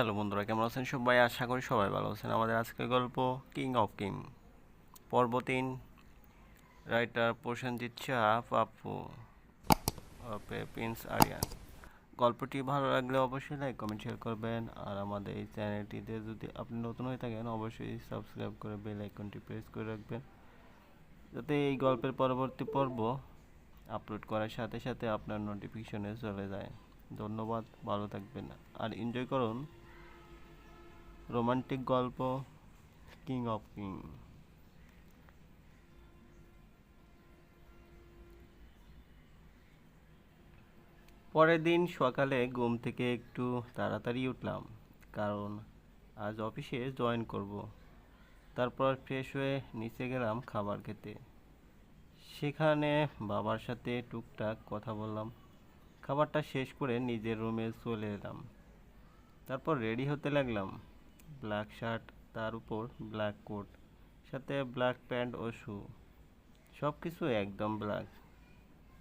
Hello বন্ধুরা, কেমন আছেন সবাই? আশা করি সবাই ভালো আছেন। আমাদের আজকের গল্প কিং অফ কিং পর্ব তিন। রাইটার প্রসেনজিৎ শাহ ওপে প্রিন্স আরিয়ান। গল্পটি ভালো লাগলে অবশ্যই লাইক কমেন্ট শেয়ার করবেন। আর আমাদের এই চ্যানেলটিতে যদি আপনি নতুন হয়ে থাকেন, অবশ্যই সাবস্ক্রাইব করে বেল আইকনটি প্রেস করে রাখবেন। যাতে এই গল্পের পরবর্তী পর্ব আপলোড করার সাথে সাথে আপনার নোটিফিকেশনে চলে যায়। ধন্যবাদ, ভালো থাকবেন। আর এনজয় করুন। রোমান্টিক গল্প কিং অফ কিং পরের দিন সকালে ঘুম থেকে একটু তাড়াতাড়ি উঠলাম, কারণ আজ অফিসে জয়েন করব। তারপর ফ্রেশ হয়ে নিচে গেলাম খাবার খেতে। সেখানে বাবার সাথে টুকটাক কথা বললাম। খাবারটা শেষ করে নিজের রুমে চলে এলাম। তারপর রেডি হতে লাগলাম। ব্ল্যাক শার্ট, তার উপর ব্ল্যাক কোট, সাথে ব্ল্যাক প্যান্ট ও শু। সব কিছু একদম ব্ল্যাক।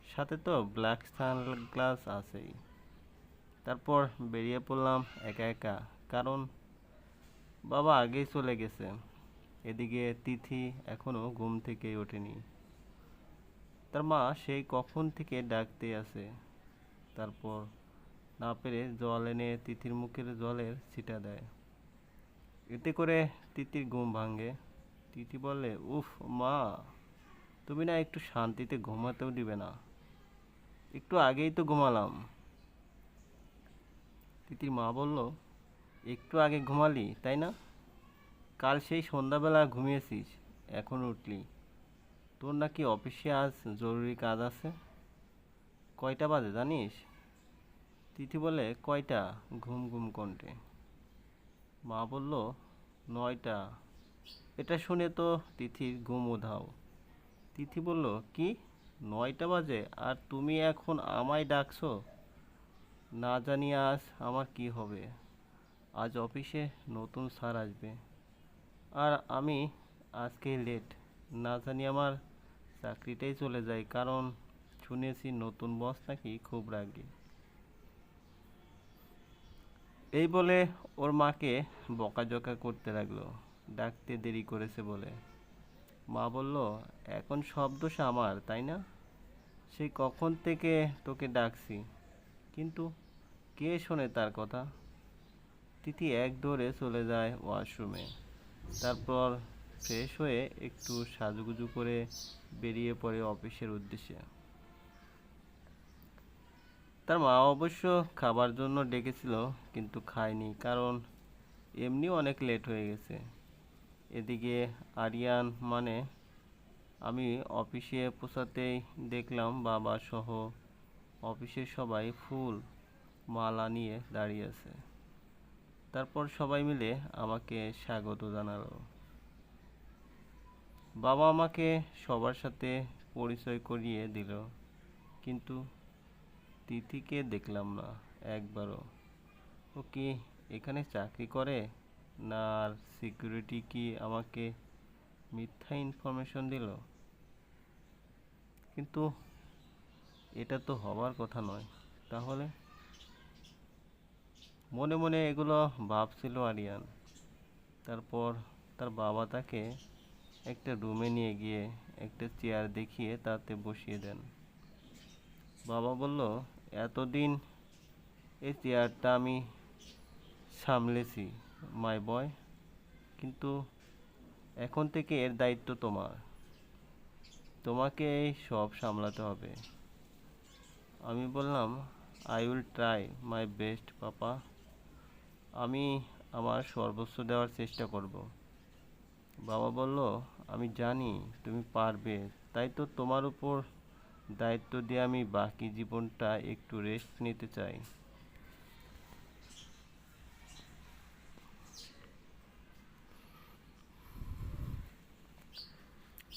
সাথে তো ব্ল্যাক সানগ্লাস আছেই। তারপর বেরিয়ে পড়লাম একা একা, কারণ বাবা আগেই চলে গেছে। এদিকে তিথি এখনও ঘুম থেকেই ওঠেনি। তার মা সেই কখন থেকে ডাকতে আছে তারপর না পেরে জল এনে তিথির মুখের জলের ছিটা দেয়। এতে করে তিতির ঘুম ভাঙে। তিথি বলে, উফ, মা, তুমি না একটু শান্তিতে ঘুমাতেও দিবে না। একটু আগেই তো ঘুমালাম। তিথির মা বলল, একটু আগে ঘুমালি, তাই না? কাল সেই সন্ধ্যাবেলা ঘুমিয়েছিস, এখন উঠলি। তোর নাকি অফিসে আজ জরুরি কাজ আছে। কয়টা বাজে জানিস? তিথি বলে, কয়টা? ঘুম ঘুম কণ্ঠে। মা বলল, নয়টা। এটা শুনে তো তিথির ঘুম উধাও তিথি বলল, কি? নয়টা বাজে? আর তুমি এখন আমায় ডাকছো? না জানি আজ আমার কি হবে। আজ অফিসে নতুন স্যার আসবে। আর আমি আজকে লেট। না জানি আমার চাকরিটাই চলে যায়, কারণ শুনেছি নতুন বস নাকি খুব রাগী। এই বলে ওর মাকে বকাঝকা করতে লাগল। ডাকতে দেরি করেছে বলে। মা বলল, এখন সব দোষ আমার, তাই না? সেই কখন থেকে তোকে ডাকছি? কিন্তু কে শোনে তার কথা? তিথি এক দৌড়ে চলে যায় ওয়াশরুমে। তারপর ফ্রেশ হয়ে একটু সাজুগুজু করে বেরিয়ে পড়ে অফিসের উদ্দেশ্যে। তার মা অবশ্য খাবার জন্য ডেকেছিল, কিন্তু খায়নি, কারণ এমনি অনেক লেট হয়ে গেছে। এদিকে আরিয়ান মানে আমি অফিসে পৌঁছাতেই দেখলাম বাবা সহ অফিসের সবাই ফুল মালা নিয়ে দাঁড়িয়ে আছে। তারপর সবাই মিলে আমাকে স্বাগত জানালো। বাবা আমাকে সবার সাথে পরিচয় করিয়ে দিল, কিন্তু তিথিকে দেখলাম না, একবারও। ও কি এখানে চাকরি করে? না, আর সিকিউরিটি কি আমাকে মিথ্যা ইনফরমেশন দিল? কিন্তু এটা তো হবার কথা নয়। তাহলে? মনে মনে এগুলো ভাবছিল আরিয়ান। তারপর তার বাবা তাকে একটা রুমে নিয়ে গিয়ে একটা চেয়ার দেখিয়ে তাতে বসিয়ে দেন। বাবা বলল এতদিন এই চেয়ারটা আমি সামলেছি মাই বয় কিন্তু এখন থেকে এর দায়িত্ব তোমার। তোমাকে এই সব সামলাতে হবে। আমি বললাম I will try my best papa. আমি আমার সর্বোচ্চ দেওয়ার চেষ্টা করব। বাবা বলল, আমি জানি তুমি পারবে। তাই তো তোমার উপর দায়িত্ব দিয়ে আমি বাকি জীবনটা একটু রেস্ট নিতে চাই।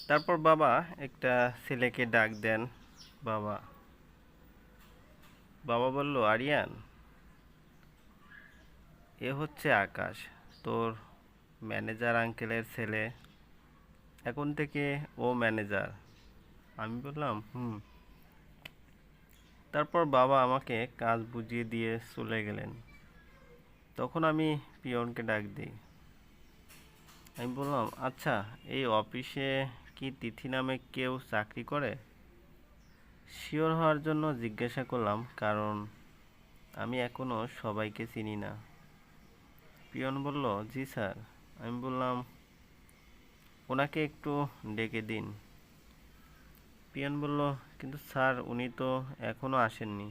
তারপর বাবা একটা ছেলেকে ডাক দেন, বাবা। বাবা বলল, আরিয়ান, এ হচ্ছে আকাশ, তোর ম্যানেজার আঙ্কেলের ছেলে। এখন থেকে ও ম্যানেজার আমি বললাম, হুম। তারপর বাবা আমাকে কাজ বুঝিয়ে দিয়ে চলে গেলেন। তখন আমি পিয়নকে ডাক দিই। আমি বললাম আচ্ছা এই অফিসে কি তিথি নামে কেউ চাকরি করে? শিওর হওয়ার জন্য জিজ্ঞাসা করলাম, কারণ আমি এখনও সবাইকে চিনি না। পিয়ন বলল, জি স্যার। আমি বললাম, ওনাকে একটু ডেকে দিন। পিয়ন বলল, কিন্তু স্যার, উনি তো এখনও আসেননি।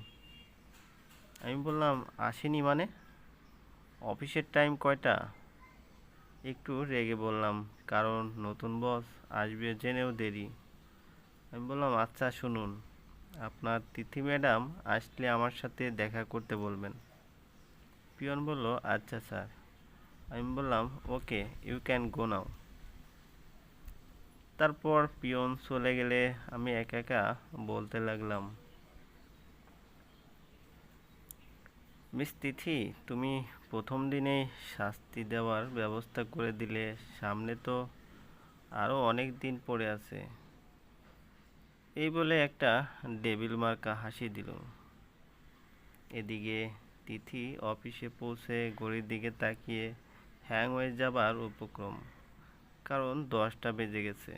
আমি বললাম, আসেনি মানে? অফিসের টাইম কয়টা? একটু রেগে বললাম, কারণ নতুন বস আসবে জেনেও দেরি। আমি বললাম আচ্ছা শুনুন, আপনার তিথি ম্যাডাম আসলে আমার সাথে দেখা করতে বলবেন। পিয়ন বলল আচ্ছা স্যার। আমি বললাম, ওকে, ইউ ক্যান গো নাও। তারপর পিয়ন চলে গেলে আমি একা একা বলতে লাগলাম, মিস তিথি, তুমি প্রথম দিনেই শাস্তি দেওয়ার ব্যবস্থা করে দিলে সামনে তো আরও অনেক দিন পড়ে আছে। এই বলে একটা ডেবিল মার্কা হাসি দিল। এদিকে তিথি অফিসে পৌঁছে ঘড়ির দিকে তাকিয়ে হ্যাং হয়ে যাবার উপক্রম, কারণ দশটা বেজে গেছে।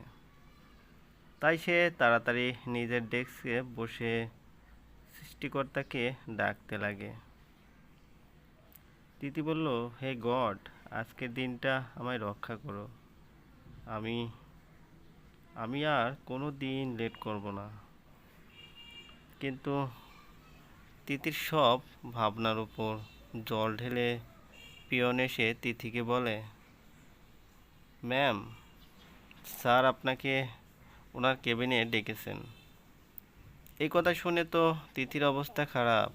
তাই সে তাড়াতাড়ি নিজের ডেস্কে বসে সৃষ্টিকর্তাকে ডাকতে লাগে। তিথি বলল, হে গড, আজকের দিনটা আমায় রক্ষা করো। আমি আমি আর কোনো দিন লেট করব না। কিন্তু তিথির সব ভাবনার উপর জল ঢেলে পিয়ন এসে তিথিকে বলে, ম্যাম, স্যার আপনাকে ওনার কেবিনে ডেকেছেন। এই কথা শুনে তো তিথির অবস্থা খারাপ।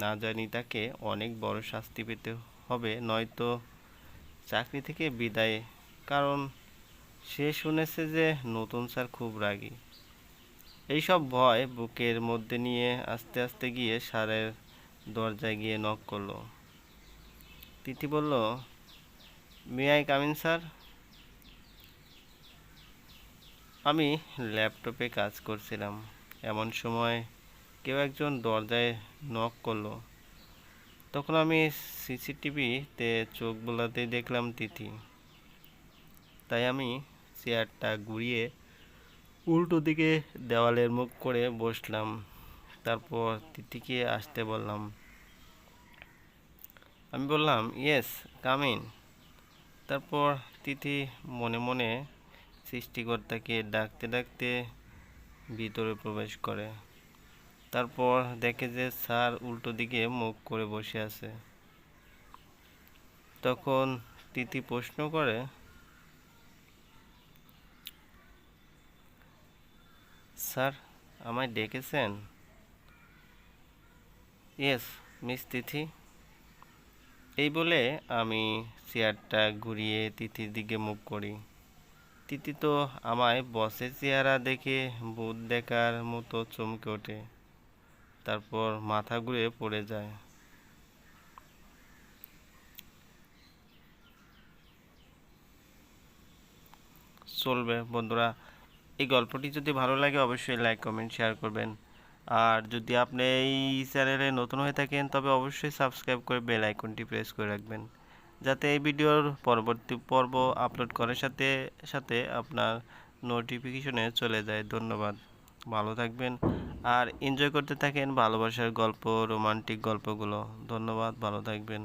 না জানি তাকে অনেক বড় শাস্তি পেতে হবে, নয়তো চাকরি থেকে বিদায়। কারণ সে শুনেছে যে নতুন স্যার খুব রাগী। এইসব ভয় বুকের মধ্যে নিয়ে আস্তে আস্তে গিয়ে স্যারের দরজায় গিয়ে নক করল। তিথি বলল মে আই কামিন স্যার আমি ল্যাপটপে কাজ করছিলাম। এমন সময় কেউ একজন দরজায় নক করল। তখন আমি সিসিটিভিতে চোখ বোলাতে দেখলাম তিথি। তাই আমি চেয়ারটা ঘুরিয়ে উল্টো দিকে দেওয়ালের মুখ করে বসলাম। তারপর তিথিকে আসতে বললাম। আমি বললাম, ইয়েস কামিন তারপর তিথি মনে মনে সৃষ্টিকর্তাকে ডাকতে ডাকতে ভিতরে প্রবেশ করে। তারপর দেখে যে স্যার উল্টো দিকে মুখ করে বসে আছে। তখন তিথি প্রশ্ন করে, স্যার, আমায় ডেকেছেন? Yes, miss Tithi. এই বলে আমি চেয়ারটা ঘুরিয়ে তিথির দিকে মুখ করি। তিথি তো আমায় বসের চেহারা দেখে ভূত দেখার মতো চমকে ওঠে। তারপর মাথা ঘুরে পড়ে যায়। চলবে, বন্ধুরা। এই গল্পটি যদি ভালো লাগে, অবশ্যই লাইক কমেন্ট শেয়ার করবেন। আর যদি আপনি এই চ্যানেলে নতুন হয়ে থাকেন, তবে অবশ্যই সাবস্ক্রাইব করে বেল আইকনটি প্রেস করে রাখবেন। যাতে এই ভিডিওর পরবর্তী পর্ব আপলোড করার সাথে সাথে আপনার নোটিফিকেশনে চলে যায়। ধন্যবাদ। ভালো থাকবেন আর এনজয় করতে থাকেন ভালোবাসার গল্প রোমান্টিক গল্পগুলো। ধন্যবাদ, ভালো থাকবেন।